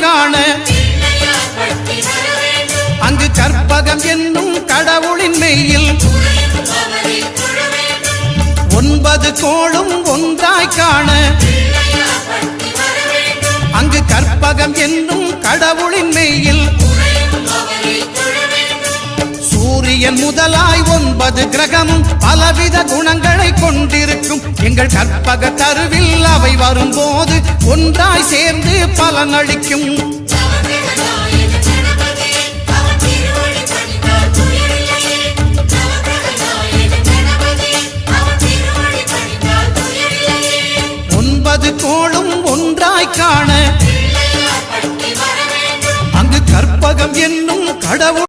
காண. அங்கு கற்பகம் என்னும் கடவுளின் மெயில் ஒன்பது கோளும் ஒன்றாய் காண. அங்கு கற்பகம் என்னும் கடவுளின் மெயில் சூரியன் முதலாய் ஒன்பது கிரகமும் பலவித குணங்களை கொண்டிருக்கும். எங்கள் கற்பக தருவில் அவை வரும்போது ஒன்றாய் சேர்ந்து பலனளிக்கும் ஒன்பது கோளும் ஒன்றாய் காண. அங்கு கற்பகம் என்னும் கடவுள்